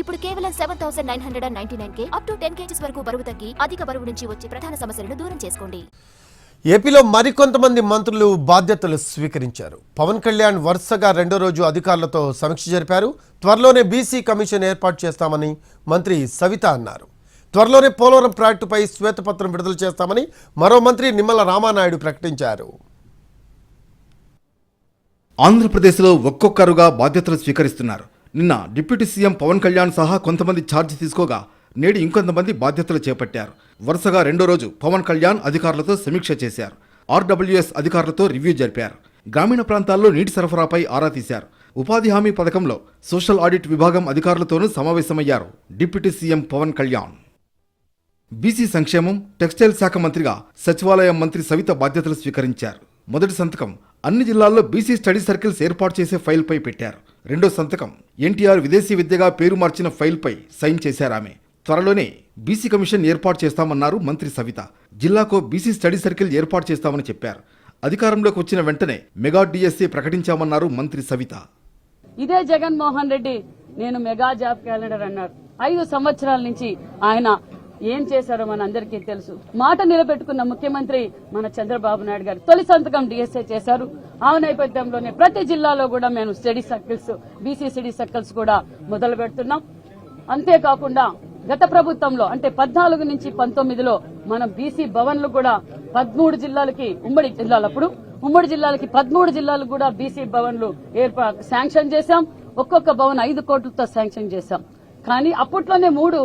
ఇప్పుడు కేవలం seven thousand nine hundred and ninety nine K up to ten kgs వరకు బరువు తగ్గి అధిక బరువు నుంచి వచ్చే ప్రధాన సమస్యలను దూరం చేసుకోండి. ఏపీలో మరికొంతమంది మంత్రులు బాధ్యతలు స్వీకరించారు. పవన్ కళ్యాణ్ వరుసగా రెండో రోజు అధికారులతో సమీక్ష జరిపారు. త్వరలోనే బీసీ కమిషన్ ఏర్పాటు చేస్తామని మంత్రి సవిత అన్నారు. త్వరలోనే పోలవరం ప్రాజెక్టుపై శ్వేతపత్రం విడుదల చేస్తామని మరో మంత్రి నిమ్మల రామానాయుడు ప్రకటించారు. ఆంధ్రప్రదేశ్లో ఒక్కొక్కరుగా బాధ్యతలు స్వీకరిస్తున్నారు. నిన్న డిప్యూటీ సీఎం పవన్ కళ్యాణ్ సహా కొంతమంది ఛార్జ్ తీసుకోగా నేడు ఇంకొంతమంది బాధ్యతలు చేపట్టారు. వరుసగా రెండో రోజు పవన్ కళ్యాణ్ అధికారులతో సమీక్ష చేశారు. ఆర్డబ్ల్యూఎస్ అధికారులతో రివ్యూ జరిపారు. గ్రామీణ ప్రాంతాల్లో నీటి సరఫరాపై ఆరా తీశారు. ఉపాధి హామీ పథకంలో సోషల్ ఆడిట్ విభాగం అధికారులతోనూ సమావేశమయ్యారు deputy CM Pawan Kalyan. BC సంక్షేమం టెక్స్టైల్ శాఖ మంత్రిగా సచివాలయం మంత్రి సవిత బాధ్యతలు స్వీకరించారు. మొదటి సంతకం అన్ని జిల్లాల్లో బీసీ స్టడీ సర్కిల్స్ ఏర్పాటు చేసే ఫైల్పై పెట్టారు. రెండో సంతకం. ఎన్టీఆర్ విదేశీ విద్యగా పేరు మార్చిన ఫైల్పై సైన్ చేశారామె త్వరలోనే బీసీ కమిషన్ ఏర్పాటు చేస్తామన్నారు మంత్రి సవిత. జిల్లాకో బీసీ స్టడీ సర్కిల్ ఏర్పాటు చేస్తామని చెప్పారు. అధికారంలోకి వచ్చిన వెంటనే మెగా డిఎస్సీ ప్రకటించామన్నారు మంత్రి సవిత. ఇదే జగన్మోహన్ రెడ్డి. నేను మెగా జాబ్ క్యాలెండర్ అన్నారు. ఐదు సంవత్సరాల నుంచి ఆయన ఏం చేశారో మన అందరికీ తెలుసు. మాట నిలబెట్టుకున్న ముఖ్యమంత్రి మన చంద్రబాబు నాయుడు గారు తొలి సంతకం డిఎస్ఏ చేశారు. ఆ నేపథ్యంలోనే ప్రతి జిల్లాలో కూడా మేము study circles BC study circles కూడా మొదలు పెడుతున్నాం. అంతేకాకుండా గత ప్రభుత్వంలో అంటే పద్నాలుగు నుంచి పంతొమ్మిదిలో మనం బీసీ భవన్లు కూడా పదమూడు జిల్లాలకి ఉమ్మడి జిల్లాలప్పుడు ఉమ్మడి జిల్లాలకి పదమూడు జిల్లాలకు కూడా బీసీ భవన్లు ఏర్పా శాంక్షన్ చేశాం. ఒక్కొక్క భవన్ ఐదు కోట్లతో శాంక్షన్ చేశాం. కానీ అప్పట్లోనే మూడు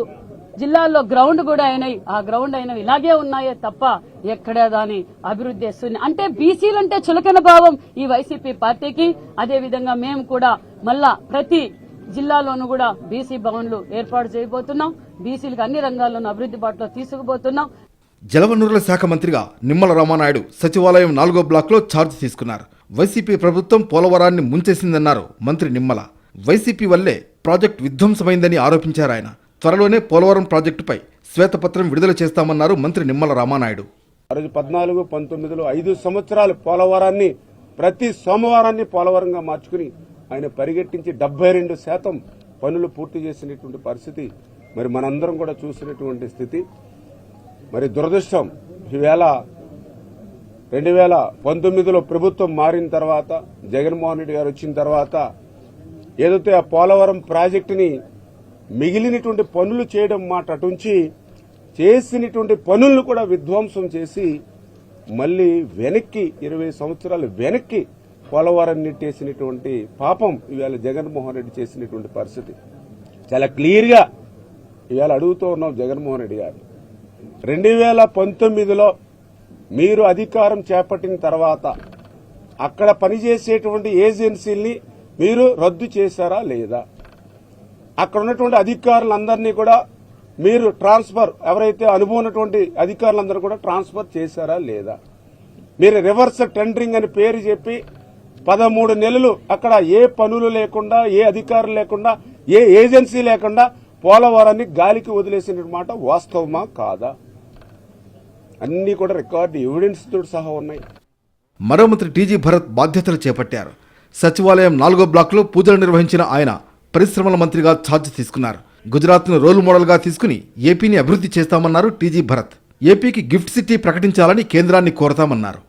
జిల్లాల్లో గ్రౌండ్ కూడా అయినాయి. ఆ గ్రౌండ్ అయినవి ఇలాగే ఉన్నాయే తప్ప ఎక్కడా దాని అభివృద్ధి చేస్తుంది అంటే బీసీలంటే చులకన భావం ఈ వైసీపీ పార్టీకి. అదే విధంగా మేము కూడా మళ్ళా ప్రతి జిల్లాలోనూ కూడా బీసీ భవన్లు ఏర్పాటు చేయబోతున్నాం. బీసీలకు అన్ని రంగాల్లోనూ అభివృద్ధి బాటలో తీసుకుపోతున్నాం. జలవనరుల శాఖ మంత్రిగా నిమ్మల రామానాయుడు సచివాలయం నాలుగో బ్లాక్లో ఛార్జ్ తీసుకున్నారు. వైసీపీ ప్రభుత్వం పోలవరాన్ని ముంచేసిందన్నారు మంత్రి నిమ్మల. వైసీపీ వల్లే ప్రాజెక్టు విధ్వంసమైందని ఆరోపించారు ఆయన. త్వరలోనే పోలవరం ప్రాజెక్టుపై శ్వేతపత్రం విడుదల చేస్తామన్నారు మంత్రి నిమ్మల రామానాయుడు. ఆ రోజు పద్నాలుగు పంతొమ్మిదిలో ఐదు సంవత్సరాలు పోలవరాన్ని ప్రతి సోమవారాన్ని పోలవరంగా మార్చుకుని ఆయన పరిగెట్టించి డెబ్బై రెండు శాతం పనులు పూర్తి చేసినటువంటి పరిస్థితి మరి మనందరం కూడా చూసినటువంటి స్థితి. మరి దురదృష్టం ఈవేళ రెండు వేల పంతొమ్మిదిలో ప్రభుత్వం మారిన తర్వాత జగన్మోహన్ రెడ్డి గారు వచ్చిన తర్వాత ఏదైతే ఆ పోలవరం ప్రాజెక్టుని మిగిలినటువంటి పనులు చేయడం మాట అటుంచి చేసినటువంటి పనులను కూడా విధ్వంసం చేసి మళ్ళీ వెనక్కి ఇరవై సంవత్సరాలు వెనక్కి పోలవరం నెట్టేసినటువంటి పాపం ఇవాళ జగన్మోహన్ రెడ్డి చేసినటువంటి పరిస్థితి. చాలా క్లియర్గా ఇవాళ అడుగుతూ ఉన్నాం జగన్మోహన్ రెడ్డి గారు. రెండు వేల పంతొమ్మిదిలో మీరు అధికారం చేపట్టిన తర్వాత అక్కడ పనిచేసేటువంటి ఏజెన్సీల్ని మీరు రద్దు చేశారా లేదా? అక్కడ ఉన్నటువంటి అధికారులందరినీ కూడా మీరు ట్రాన్స్ఫర్ ఎవరైతే అనుభవం ఉన్నటువంటి అధికారులందరూ కూడా ట్రాన్స్ఫర్ చేశారా లేదా? మీరు రివర్స్ టెండరింగ్ అని పేరు చెప్పి పదమూడు నెలలు అక్కడ ఏ పనులు లేకుండా ఏ అధికారులు లేకుండా ఏ ఏజెన్సీ లేకుండా పోలవరాన్ని గాలికి వదిలేసిన మాట వాస్తవమా కాదా? అన్ని కూడా రికార్డు ఎవిడెన్స్ తోటి సహా ఉన్నాయి. మరో మంత్రి టీజీ భరత్ బాధ్యతలు చేపట్టారు. సచివాలయం నాలుగో బ్లాక్లో పూజలు నిర్వహించిన ఆయన పరిశ్రమల మంత్రిగా ఛార్జ్ తీసుకున్నారు. గుజరాత్ను రోల్ మోడల్గా తీసుకుని ఏపీని అభివృద్ధి చేస్తామన్నారు టీజీ భరత్. ఏపీకి గిఫ్ట్ సిటీ ప్రకటించాలని కేంద్రాన్ని కోరతామన్నారు.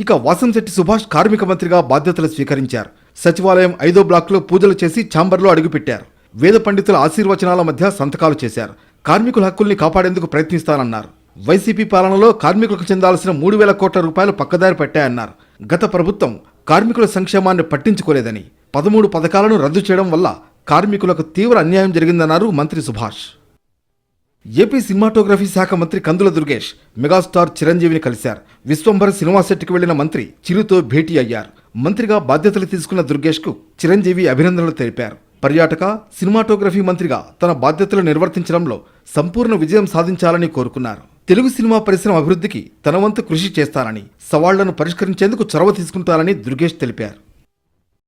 ఇక వాసంశెట్టి సుభాష్ కార్మిక మంత్రిగా బాధ్యతలు స్వీకరించారు. సచివాలయం ఐదో బ్లాక్లో పూజలు చేసి ఛాంబర్లో అడుగుపెట్టారు. వేద పండితుల ఆశీర్వచనాల మధ్య సంతకాలు చేశారు. కార్మికుల హక్కుల్ని కాపాడేందుకు ప్రయత్నిస్తానన్నారు. వైసీపీ పాలనలో కార్మికులకు చెందాల్సిన మూడు వేల కోట్ల రూపాయలు పక్కదారి పట్టాయన్నారు. గత ప్రభుత్వం కార్మికుల సంక్షేమాన్ని పట్టించుకోలేదని. పదమూడు పథకాలను రద్దు చేయడం వల్ల కార్మికులకు తీవ్ర అన్యాయం జరిగిందన్నారు మంత్రి సుభాష్. ఏపీ సినిమాటోగ్రఫీ శాఖ మంత్రి కందుల దుర్గేష్ మెగాస్టార్ చిరంజీవిని కలిశారు. విశ్వంభర సినిమా సెట్కి వెళ్ళిన మంత్రి చిరుతో భేటీ అయ్యారు. మంత్రిగా బాధ్యతలు తీసుకున్న దుర్గేష్కు చిరంజీవి అభినందనలు తెలిపారు. పర్యాటక సినిమాటోగ్రఫీ మంత్రిగా తన బాధ్యతలు నిర్వర్తించడంలో సంపూర్ణ విజయం సాధించాలని కోరుకున్నారు. తెలుగు సినిమా పరిశ్రమ అభివృద్ధికి తన వంతు కృషి చేస్తానని సవాళ్ళను పరిష్కరించేందుకు చొరవ తీసుకుంటానని దుర్గేష్ తెలిపారు.